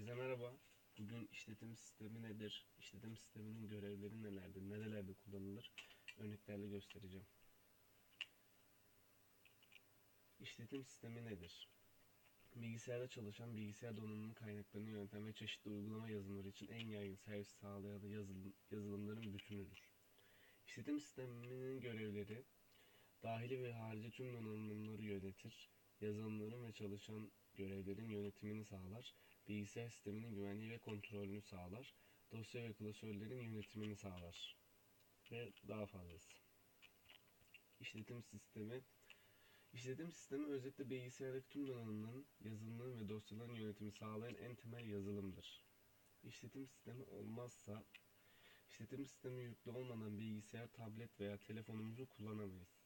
Herkese merhaba. Bugün işletim sistemi nedir? İşletim sisteminin görevleri nelerdir? Nerelerde kullanılır? Örneklerle göstereceğim. İşletim sistemi nedir? Bilgisayarda çalışan bilgisayar donanımı kaynaklarını yöneten ve çeşitli uygulama yazılımları için en yaygın servis sağlayan yazılım, yazılımların bütünüdür. İşletim sisteminin görevleri dahili ve harici tüm donanımları yönetir, yazılımların ve çalışan görevlerin yönetimini sağlar, bilgisayar sisteminin güvenliği ve kontrolünü sağlar, dosya ve klasörlerin yönetimini sağlar ve daha fazlası. İşletim sistemi İşletim sistemi özetle bilgisayardaki tüm donanımların, yazılımların ve dosyaların yönetimini sağlayan en temel yazılımdır. İşletim sistemi olmazsa işletim sistemi yüklü olmadan bilgisayar, tablet veya telefonumuzu kullanamayız.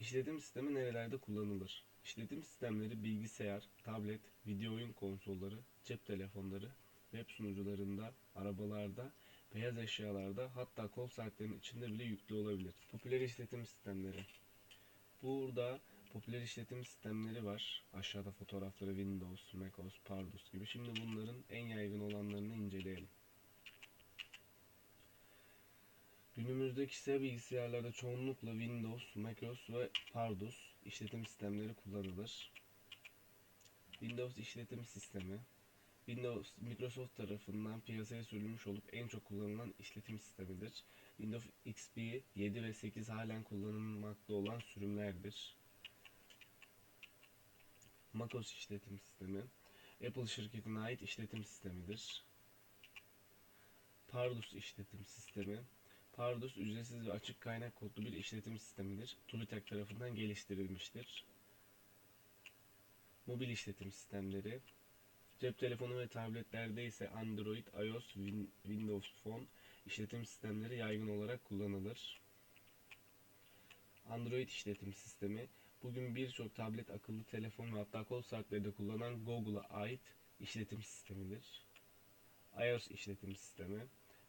İşletim sistemi nerelerde kullanılır? İşletim sistemleri bilgisayar, tablet, video oyun konsolları, cep telefonları, web sunucularında, arabalarda, beyaz eşyalarda hatta kol saatlerinin içinde bile yüklü olabilir. Popüler işletim sistemleri. Burada popüler işletim sistemleri var. Aşağıda fotoğrafları Windows, macOS, Pardus gibi. Şimdi bunların en yaygın olanlarını Günümüzde kişisel bilgisayarlarda çoğunlukla Windows, macOS ve Pardus işletim sistemleri kullanılır. Windows işletim sistemi Windows Microsoft tarafından piyasaya sürülmüş olup en çok kullanılan işletim sistemidir. Windows XP 7 ve 8 halen kullanılmakta olan sürümlerdir. MacOS işletim sistemi Apple şirketine ait işletim sistemidir. Pardus işletim sistemi Pardus ücretsiz ve açık kaynak kodlu bir işletim sistemidir. TÜBİTAK tarafından geliştirilmiştir. Mobil işletim sistemleri Cep telefonu ve tabletlerde ise Android, iOS, Win- Windows Phone işletim sistemleri yaygın olarak kullanılır. Android işletim sistemi bugün birçok tablet, akıllı telefon ve hatta kol saatlerinde kullanılan Google'a ait işletim sistemidir. iOS işletim sistemi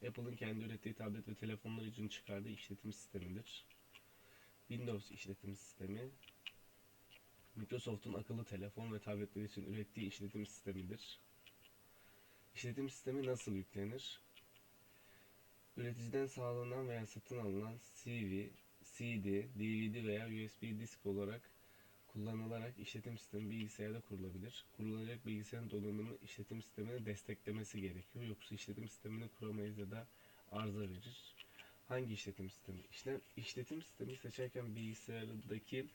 Apple'ın kendi ürettiği tablet ve telefonlar için çıkardığı işletim sistemidir. Windows işletim sistemi Microsoft'un akıllı telefon ve tabletler için ürettiği işletim sistemidir. İşletim sistemi nasıl yüklenir? Üreticiden sağlanan veya satın alınan CV, CD, DVD veya USB disk olarak kullanılarak işletim sistemi bilgisayarda kurulabilir. Kurulacak bilgisayarın donanımı işletim sistemini desteklemesi gerekiyor. Yoksa işletim sistemini kuramayız ya da arıza verir. Hangi işletim sistemi? İşte işletim sistemi seçerken bilgisayardaki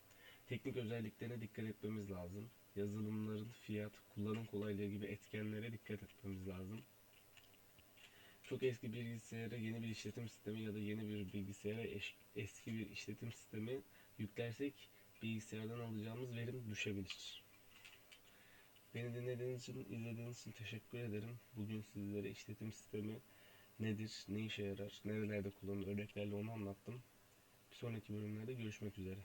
teknik özelliklerine dikkat etmemiz lazım. Yazılımların fiyat, kullanım kolaylığı gibi etkenlere dikkat etmemiz lazım. Çok eski bir bilgisayara yeni bir işletim sistemi ya da yeni bir bilgisayara eski bir işletim sistemi yüklersek bilgisayardan alacağımız verim düşebilir. Beni dinlediğiniz için, izlediğiniz için teşekkür ederim. Bugün sizlere işletim sistemi nedir, ne işe yarar, nerelerde kullanılır, örneklerle onu anlattım. Bir sonraki bölümlerde görüşmek üzere.